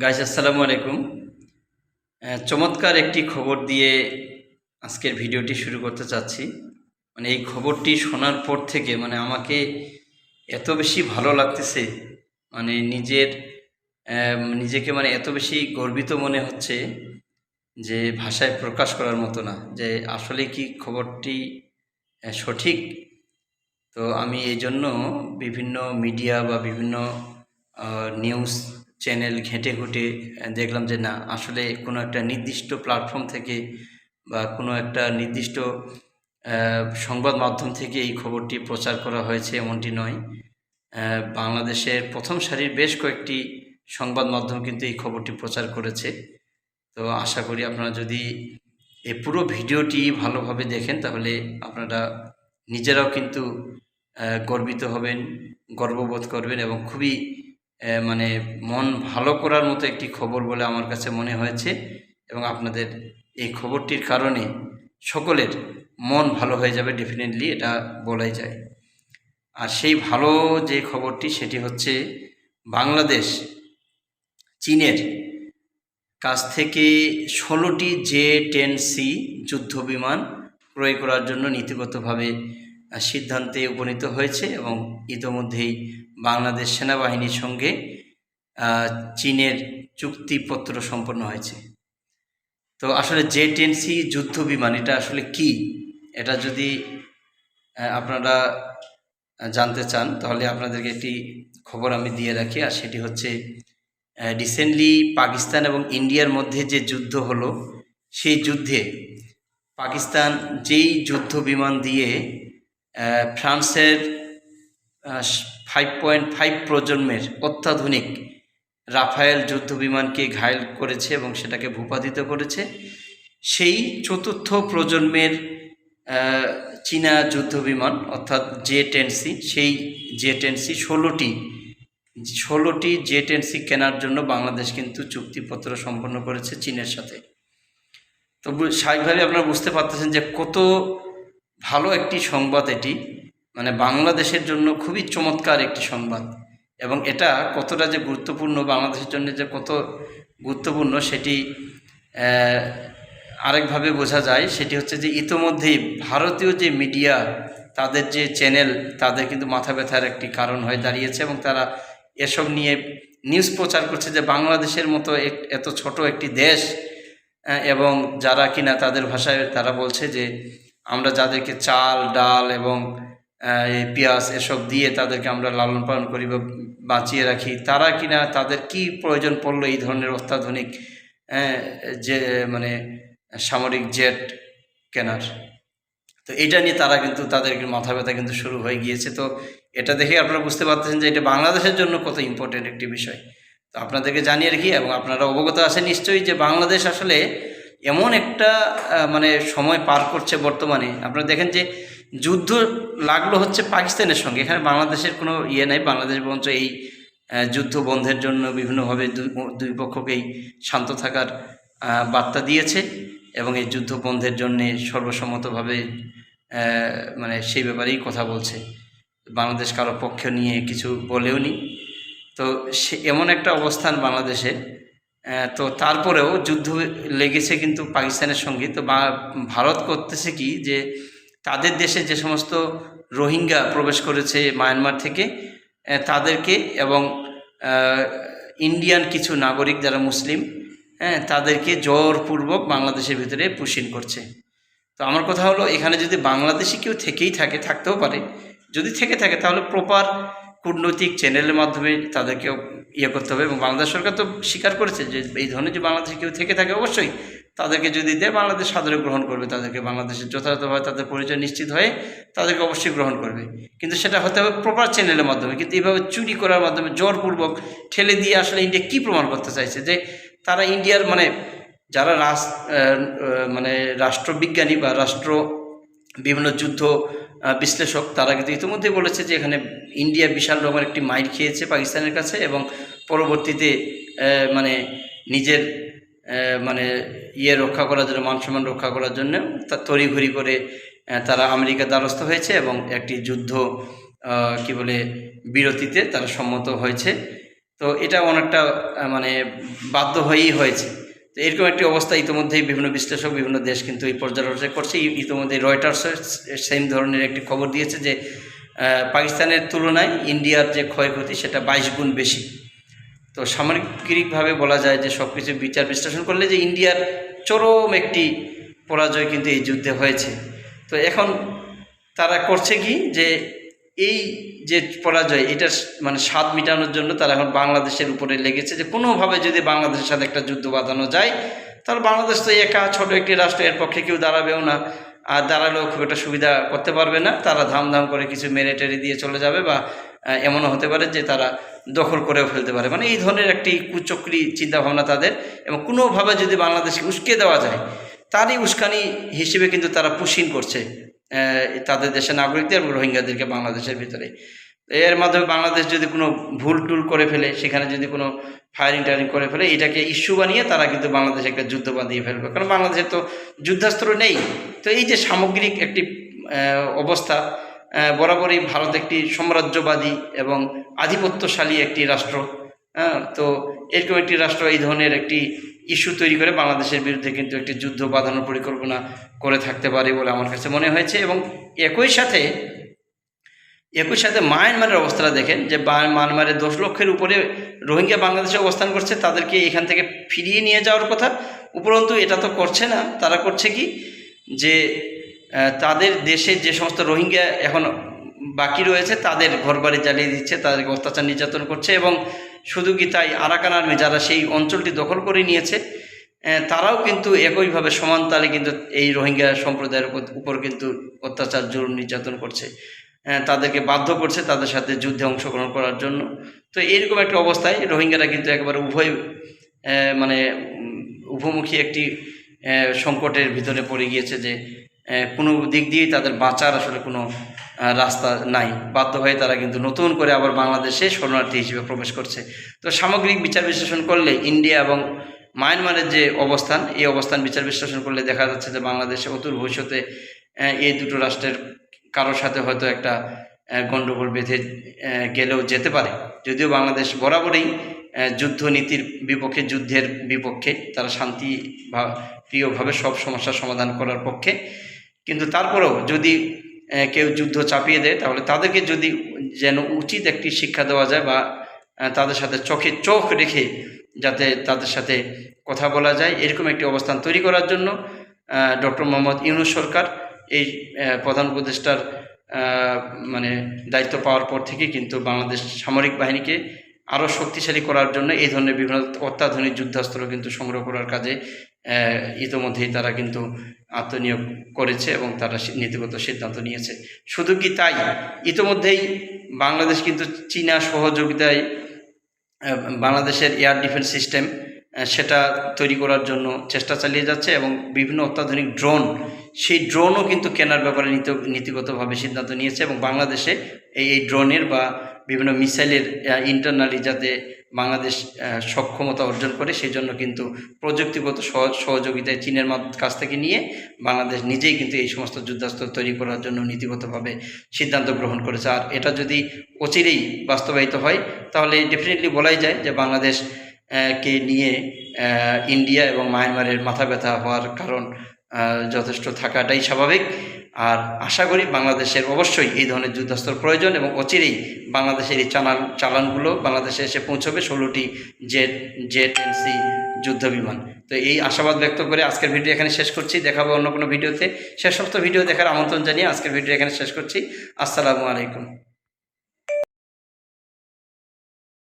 Guys আসসালামু আলাইকুম। চমৎকার একটি খবর দিয়ে আজকের ভিডিওটি শুরু করতে চাচ্ছি। মানে এই খবরটি শোনার পর থেকে মানে আমাকে এত বেশি ভালো লাগতেছে মানে নিজের নিজেকে মানে এত বেশি গর্বিত মনে হচ্ছে যে ভাষায় প্রকাশ করার মতো না, যে আসলে কি খবরটি সঠিক? তো আমি এই জন্য বিভিন্ন মিডিয়া বা বিভিন্ন নিউজ চ্যানেল ঘেঁটে ঘুটে দেখলাম যে না, আসলে কোনো একটা নির্দিষ্ট প্ল্যাটফর্ম থেকে বা কোনো একটা নির্দিষ্ট সংবাদ মাধ্যম থেকে এই খবরটি প্রচার করা হয়েছে এমনটি নয়। বাংলাদেশের প্রথম সারির বেশ কয়েকটি সংবাদ মাধ্যম কিন্তু এই খবরটি প্রচার করেছে। তো আশা করি আপনারা যদি এই পুরো ভিডিওটি ভালোভাবে দেখেন, তাহলে আপনারা নিজেরাও কিন্তু গর্বিত হবেন, গর্ববোধ করবেন এবং খুবই মানে মন ভালো করার মতো একটি খবর বলে আমার কাছে মনে হয়েছে এবং আপনাদের এই খবরটির কারণে সকলের মন ভালো হয়ে যাবে ডেফিনেটলি এটা বলাই যায়। আর সেই ভালো যে খবরটি সেটি হচ্ছে বাংলাদেশ, চীনের কাছ থেকে ষোলোটি জে টেন সি যুদ্ধ বিমান ক্রয় করার জন্য নীতিগতভাবে সিদ্ধান্তে উপনীত হয়েছে এবং ইতোমধ্যেই বাংলাদেশ সেনাবাহিনীর সঙ্গে চীনের চুক্তিপত্র সম্পন্ন হয়েছে। তো আসলে জে টেন সি যুদ্ধ বিমান, এটা আসলে কি? এটা যদি আপনারা জানতে চান, তাহলে আপনাদেরকে একটি খবর আমি দিয়ে রাখি, আর সেটি হচ্ছে রিসেন্টলি পাকিস্তান এবং ইন্ডিয়ার মধ্যে যে যুদ্ধ হলো, সেই যুদ্ধে পাকিস্তান যেই যুদ্ধ বিমান দিয়ে ফ্রান্সের ফাইভ পয়েন্ট ফাইভ প্রজন্মের অত্যাধুনিক রাফায়েল যুদ্ধ বিমানকে ঘায়েল করেছে এবং সেটাকে ভূপাতিত করেছে। সেই চতুর্থ প্রজন্মের চীনা যুদ্ধ বিমান অর্থাৎ জে টেন সি, সেই জে টেন সি ষোলোটি ষোলোটি জে টেন সি কেনার জন্য বাংলাদেশ কিন্তু চুক্তিপত্র সম্পন্ন করেছে চীনের সাথে। তো স্বাভাবিকভাবে আপনারা বুঝতে পারতেছেন যে কত ভালো একটি সংবাদ এটি। মানে বাংলাদেশের জন্য খুবই চমৎকার একটি সংবাদ। এবং এটা কতটা যে গুরুত্বপূর্ণ, বাংলাদেশের জন্য যে কত গুরুত্বপূর্ণ সেটি আরেকভাবে বোঝা যায়। সেটি হচ্ছে যে ইতোমধ্যেই ভারতীয় যে মিডিয়া, তাদের যে চ্যানেল, তাদের কিন্তু মাথা ব্যথার একটি কারণ হয়ে দাঁড়িয়েছে এবং তারা এসব নিয়ে নিউজ প্রচার করছে যে বাংলাদেশের মতো এত ছোট একটি দেশ এবং যারা কিনা তাদের ভাষায় তারা বলছে যে আমরা যাদেরকে চাল, ডাল এবং পেঁয়াজ এসব দিয়ে তাদেরকে আমরা লালন পালন করি বা বাঁচিয়ে রাখি। তারা কিনা তাদের কি প্রয়োজন পড়ল এই ধরনের অত্যাধুনিক আহ, যে মানে সামরিক জেট কেনার? তো এটা নিয়ে তারা কিন্তু তাদের মাথা ব্যথা কিন্তু শুরু হয়ে গিয়েছে। তো এটা দেখে আপনারা বুঝতে পারতেছেন যে এটা বাংলাদেশের জন্য কত ইম্পর্টেন্ট একটি বিষয়। তো আপনাদেরকে জানিয়ে রাখি এবং আপনারা অবগত আছেন নিশ্চয়ই যে বাংলাদেশ আসলে এমন একটা মানে সময় পার করছে বর্তমানে। আপনারা দেখেন যে যুদ্ধ লাগল হচ্ছে পাকিস্তানের সঙ্গে। এখানে বাংলাদেশের কোনো ইয়ে নাই, বাংলাদেশ বরঞ্চ এই যুদ্ধ বন্ধের জন্য বিভিন্নভাবে দুই পক্ষকেই শান্ত থাকার বার্তা দিয়েছে এবং এই যুদ্ধ বন্ধের জন্যে সর্বসম্মতভাবে মানে সেই ব্যাপারেই কথা বলছে। বাংলাদেশ কারও পক্ষ নিয়ে কিছু বলেও নি। তো সে, এমন একটা অবস্থান বাংলাদেশে তো তারপরেও যুদ্ধ লেগেছে কিন্তু পাকিস্তানের সঙ্গে। তো ভারত করতেছে কি যে তাদের দেশে যে সমস্ত রোহিঙ্গা প্রবেশ করেছে মায়ানমার থেকে তাদেরকে এবং ইন্ডিয়ান কিছু নাগরিক যারা মুসলিম হ্যাঁ তাদেরকে জোরপূর্বক বাংলাদেশের ভিতরে পুষিন করছে। তো আমার কথা হলো, এখানে যদি বাংলাদেশি কেউ থেকেই থাকে, থাকতেও পারে, যদি থেকে থাকে, তাহলে প্রপার কূটনৈতিক চ্যানেলের মাধ্যমে তাদেরকে ইয়ে করতে হবে এবং বাংলাদেশ সরকার তো স্বীকার করেছে যে এই ধরনের যে বাংলাদেশে কেউ থেকে থাকে, অবশ্যই তাদেরকে যদি দেয়, বাংলাদেশ সাদরে গ্রহণ করবে তাদেরকে। বাংলাদেশের যথাযথভাবে তাদের পরিচয় নিশ্চিত হয়ে তাদেরকে অবশ্যই গ্রহণ করবে। কিন্তু সেটা হতে হবে প্রপার চ্যানেলের মাধ্যমে। কিন্তু এইভাবে চুরি করার মাধ্যমে জোরপূর্বক ঠেলে দিয়ে আসলে ইন্ডিয়া কী প্রমাণ করতে চাইছে? যে তারা ইন্ডিয়ার মানে যারা রাস মানে রাষ্ট্রবিজ্ঞানী বা রাষ্ট্র বিভিন্ন যুদ্ধ বিশ্লেষক, তারা কিন্তু ইতিমধ্যে বলেছে যে এখানে ইন্ডিয়া বিশাল রকমের একটি মাইর খেয়েছে পাকিস্তানের কাছে এবং পরবর্তীতে মানে নিজের মানে ইয়ে রক্ষা করার জন্য মান সম্মান রক্ষা করার জন্য তড়িঘড়ি করে তারা আমেরিকার দ্বারস্থ হয়েছে এবং একটি যুদ্ধ কি বলে, বিরতিতে তারা সম্মত হয়েছে। তো এটা অনেকটা মানে বাধ্য হয়েই হয়েছে। তো এরকম একটি অবস্থা ইতিমধ্যেই বিভিন্ন বিশ্লেষক, বিভিন্ন দেশ কিন্তু এই পর্যালোচনা করছে। ইতিমধ্যে রয়টার্স সেম ধরনের একটি খবর দিয়েছে যে পাকিস্তানের তুলনায় ইন্ডিয়ার যে ক্ষয়ক্ষতি সেটা বাইশ গুণ বেশি। তো সামগ্রিকভাবে বলা যায় যে সব কিছু বিচার বিশ্লেষণ করলে যে ইন্ডিয়ার চরম একটি পরাজয় কিন্তু এই যুদ্ধে হয়েছে। তো এখন তারা করছে কি যে এই যে পরাজয় এটা মানে স্বাদ মিটানোর জন্য তারা এখন বাংলাদেশের উপরে লেগেছে যে কোনোভাবে যদি বাংলাদেশের সাথে একটা যুদ্ধ বাঁধানো যায়, তাহলে বাংলাদেশ তো একা ছোট একটি রাষ্ট্র, এর পক্ষে কেউ দাঁড়াবেও না। আর দাঁড়ালেও খুব একটা সুবিধা করতে পারবে না। তারা ধামধাম করে কিছু মেরে দিয়ে চলে যাবে বা এমনও হতে পারে যে তারা দখল করেও ফেলতে পারে। মানে এই ধরনের একটি কুচক্রি চিন্তাভাবনা তাদের এবং কোনোভাবে যদি বাংলাদেশকে উস্কে দেওয়া যায়, তারই উস্কানি হিসেবে কিন্তু তারা পুশিন করছে তাদের দেশের নাগরিকদের রোহিঙ্গাদেরকে বাংলাদেশের ভিতরে। এর মাধ্যমে বাংলাদেশ যদি কোনো ভুল টুল করে ফেলে, সেখানে যদি কোনো ফায়ারিং টায়ারিং করে ফেলে, এটাকে ইস্যু বানিয়ে তারা কিন্তু বাংলাদেশে একটা যুদ্ধ বাঁধিয়ে ফেলবে। কারণ বাংলাদেশে তো যুদ্ধাস্ত্র নেই। তো এই যে সামগ্রিক একটি অবস্থা বরাবরই ভারত একটি সাম্রাজ্যবাদী এবং আধিপত্যশালী একটি রাষ্ট্র। হ্যাঁ তো এরকম একটি রাষ্ট্র, এই ধরনের একটি ইস্যু তৈরি করে বাংলাদেশের বিরুদ্ধে কিন্তু একটি যুদ্ধ বাঁধানোর পরিকল্পনা করে থাকতে পারে বলে আমার কাছে মনে হয়েছে। এবং একই সাথে একই সাথে মায়ানমারের অবস্থাটা দেখেন, যে মায়ানমারের দশ লক্ষের উপরে রোহিঙ্গা বাংলাদেশে অবস্থান করছে, তাদেরকে এখান থেকে ফিরিয়ে নিয়ে যাওয়ার কথা। উপরন্তু এটা তো করছে না, তারা করছে কি? যে তাদের দেশে যে সমস্ত রোহিঙ্গা এখন বাকি রয়েছে, তাদের ঘরবাড়ি জ্বালিয়ে দিচ্ছে, তাদেরকে অত্যাচার নির্যাতন করছে এবং শুধু কি তাই, আরাকান আর্মি যারা সেই অঞ্চলটি দখল করে নিয়েছে তারাও কিন্তু একইভাবে সমান তালে কিন্তু এই রোহিঙ্গা সম্প্রদায়ের উপর কিন্তু অত্যাচার জোর নির্যাতন করছে। তাদেরকে বাধ্য করছে তাদের সাথে যুদ্ধে অংশগ্রহণ করার জন্য। তো এরকম একটা অবস্থায় রোহিঙ্গারা কিন্তু একেবারে উভয় মানে উভমুখী একটি সংকটের ভিতরে পড়ে গিয়েছে যে কোনো দিক দিয়েই তাদের বাঁচার আসলে কোনো রাস্তা নাই। বাধ্য হয়ে তারা কিন্তু নতুন করে আবার বাংলাদেশে শরণার্থী হিসেবে প্রবেশ করছে। তো সামগ্রিক বিচার বিশ্লেষণ করলে ইন্ডিয়া এবং মায়ানমারের যে অবস্থান এই অবস্থান বিচার বিশ্লেষণ করলে দেখা যাচ্ছে যে বাংলাদেশে অতুর ভবিষ্যতে এই দুটো রাষ্ট্রের কারোর সাথে হয়তো একটা গণ্ডগোল বেঁধে গেলেও যেতে পারে। যদিও বাংলাদেশ বরাবরই আহ, যুদ্ধ নীতির বিপক্ষে যুদ্ধের বিপক্ষে তারা শান্তি প্রিয়ভাবে সব সমস্যার সমাধান করার পক্ষে কিন্তু তারপরেও যদি কেউ যুদ্ধ চাপিয়ে দেয়, তাহলে তাদেরকে যদি যেন উচিত একটি শিক্ষা দেওয়া যায় বা তাদের সাথে চোখে চোখ রেখে যাতে তাদের সাথে কথা বলা যায়, এরকম একটি অবস্থান তৈরি করার জন্য ডক্টর মোহাম্মদ ইউনুস সরকার এই প্রধান উপদেষ্টার মানে দায়িত্ব পাওয়ার পর থেকে কিন্তু বাংলাদেশ সামরিক বাহিনীকে আরও শক্তিশালী করার জন্য এই ধরনের বিভিন্ন অত্যাধুনিক যুদ্ধাস্ত্র কিন্তু সংগ্রহ করার কাজে ইতোমধ্যেই তারা কিন্তু আত্মনিয়োগ করেছে এবং তারা নীতিগত সিদ্ধান্ত নিয়েছে। শুধু কি তাই, ইতোমধ্যেই বাংলাদেশ কিন্তু চীনা সহযোগিতায় বাংলাদেশের এয়ার ডিফেন্স সিস্টেম সেটা তৈরি করার জন্য চেষ্টা চালিয়ে যাচ্ছে এবং বিভিন্ন অত্যাধুনিক ড্রোন, সেই ড্রোনও কিন্তু কেনার ব্যাপারে নীতি, নীতিগতভাবে সিদ্ধান্ত নিয়েছে এবং বাংলাদেশে এই এই ড্রোনের বা বিভিন্ন মিসাইলের ইন্টারনালি যাতে বাংলাদেশ সক্ষমতা অর্জন করে সেই জন্য কিন্তু প্রযুক্তিগত সহ- সহযোগিতায় চীনের কাছ থেকে নিয়ে বাংলাদেশ নিজেই কিন্তু এই সমস্ত যুদ্ধাস্ত্র তৈরি করার জন্য নীতিগতভাবে সিদ্ধান্ত গ্রহণ করেছে। আর এটা যদি অচিরেই বাস্তবায়িত হয়, তাহলে ডেফিনেটলি বলাই যায় যে বাংলাদেশ কে নিয়ে ইন্ডিয়া এবং মায়ানমারের মাথা ব্যথা হওয়ার কারণ যথেষ্ট থাকাটাই স্বাভাবিক। আর আশা করি বাংলাদেশের অবশ্যই এই ধরনের যুদ্ধাস্ত্র প্রয়োজন এবং অচিরেই বাংলাদেশের এই চালান, চালানগুলো বাংলাদেশে এসে পৌঁছবে ষোলোটি জেট জেট এন সি যুদ্ধ বিমান তো এই আশাবাদ ব্যক্ত করে আজকের ভিডিও এখানে শেষ করছি। দেখাবো অন্য কোনো ভিডিওতে। শেষ ভিডিও দেখার আমন্ত্রণ জানিয়ে আজকের ভিডিও এখানে শেষ করছি। আসসালামু আলাইকুম।